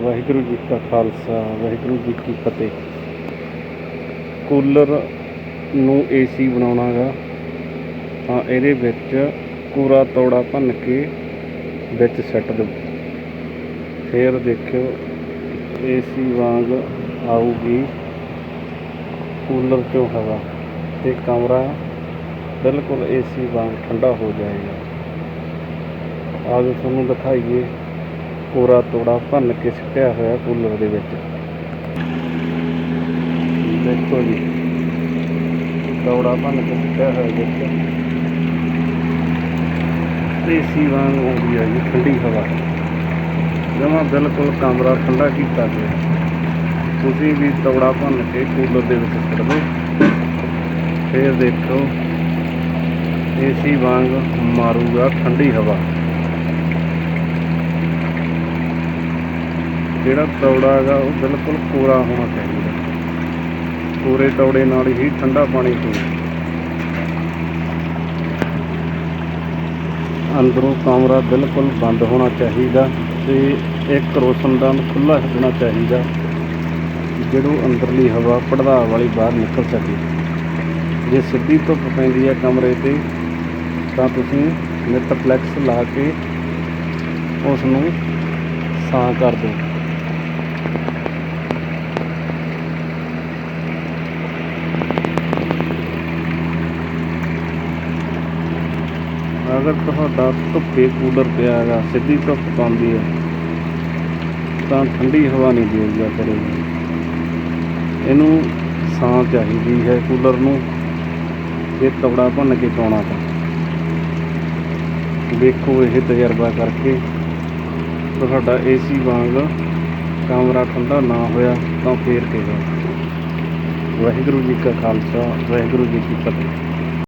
ਵਾਹਿਗੁਰੂ ਜੀ ਕਾ ਖਾਲਸਾ, ਵਾਹਿਗੁਰੂ ਜੀ ਕੀ ਫਤਿਹ। ਕੂਲਰ ਨੂੰ ਏਸੀ ਬਣਾਉਣਾਗਾ। ਤਾਂ ਇਹਦੇ ਵਿੱਚ ਕੂੜਾ ਤੌੜਾ ਭੰਨ ਕੇ ਵਿੱਚ ਸੱਟ ਦਿਓ ਫਿਰ ਦੇਖਿਓ ਏਸੀ ਵਾਂਗ ਆਊਗੀ ਕੂਲਰ ਚੋਂ ਹਵਾ ਤੇ ਕਮਰਾ ਬਿਲਕੁਲ ਏਸੀ ਵਾਂਗ ਠੰਡਾ ਹੋ ਜਾਏਗਾ। ਆਜੋ ਤੁਹਾਨੂੰ ਦਿਖਾਈਏ। ਕੋਰਾ ਤੋੜਾ ਭੰਨ ਕੇ ਸਿੱਟਿਆ ਹੋਇਆ ਕੂਲਰ ਦੇ ਵਿੱਚ। ਦੇਖੋ ਜੀ। ਤੋੜਾ ਭੰਨ ਕੇ ਸਿੱਟਿਆ ਹੋਇਆ ਵਿੱਚ ਏਸੀ ਵਾਂਗ ਹੋ ਗਈ ਹੈ ਜੀ, ਠੰਡੀ ਹਵਾ। ਜਮਾ ਬਿਲਕੁਲ ਕਮਰਾ ਠੰਡਾ ਕੀਤਾ ਗਿਆ। ਤੁਸੀਂ ਵੀ ਤੋੜਾ ਭੰਨ ਕੇ ਕੂਲਰ ਦੇ ਵਿੱਚ ਸਿੱਟ ਦਿਓ। ਫਿਰ ਦੇਖੋ, ਏਸੀ ਵਾਂਗ ਮਾਰੂਗਾ ਠੰਡੀ ਹਵਾ। ਜਿਹੜਾ ਤੌੜਾ ਹੈਗਾ ਉਹ ਬਿਲਕੁਲ ਕੋਰਾ ਹੋਣਾ ਚਾਹੀਦਾ। ਕੋਰੇ ਤੌੜੇ ਨਾਲ ਹੀ ਠੰਡਾ ਪਾਣੀ ਪੀਣਾ। ਅੰਦਰੋਂ ਕਮਰਾ ਬਿਲਕੁਲ ਬੰਦ ਹੋਣਾ ਚਾਹੀਦਾ ਤੇ ਇੱਕ ਰੋਸ਼ਨਦਾਨ ਖੁੱਲਾ ਛੱਡਣਾ ਚਾਹੀਦਾ ਜਿਹੜੋਂ ਅੰਦਰਲੀ ਹਵਾ ਪੜਦਾ ਵਾਲੀ ਬਾਹਰ ਨਿਕਲ ਸਕੇ। ਜੇ ਸਿੱਧੀ ਧੁੱਪ ਪੈਂਦੀ ਹੈ ਕਮਰੇ ਤੇ, ਤਾਂ ਤੁਸੀਂ ਨਿੱਟ ਫਲੈਕਸ ਲਾ ਕੇ ਉਸ ਨੂੰ ਸਾਂ ਕਰ ਦਿਓ। ਅਗਰ ਤੁਹਾਡਾ ਧੁੱਪੇ ਕੂਲਰ ਪਿਆ ਹੈਗਾ, ਸਿੱਧੀ ਧੁੱਪ ਪਾਉਂਦੀ ਹੈ, ਤਾਂ ਠੰਡੀ ਹਵਾ ਨਹੀਂ ਦੇਊਗਾ ਕਰੇਗਾ ਇਹਨੂੰ ਸਾਂ ਚਾਹੀਦੀ ਹੈ ਕੂਲਰ ਨੂੰ ਇਹ ਕਪੜਾ ਭੰਨ ਕੇ ਪਾਉਣਾ ਤਾਂ। ਦੇਖੋ ਇਹ ਤਜਰਬਾ ਕਰਕੇ, ਤੁਹਾਡਾ ਏਸੀ ਵਾਂਗ ਕਮਰਾ ਠੰਡਾ ਨਾ ਹੋਇਆ ਤਾਂ ਫੇਰ ਕਿਹਾ ਵਾਹਿਗੁਰੂ ਜੀ ਕਾ ਖਾਲਸਾ, ਵਾਹਿਗੁਰੂ ਜੀ ਕੀ ਫਤਿਹ।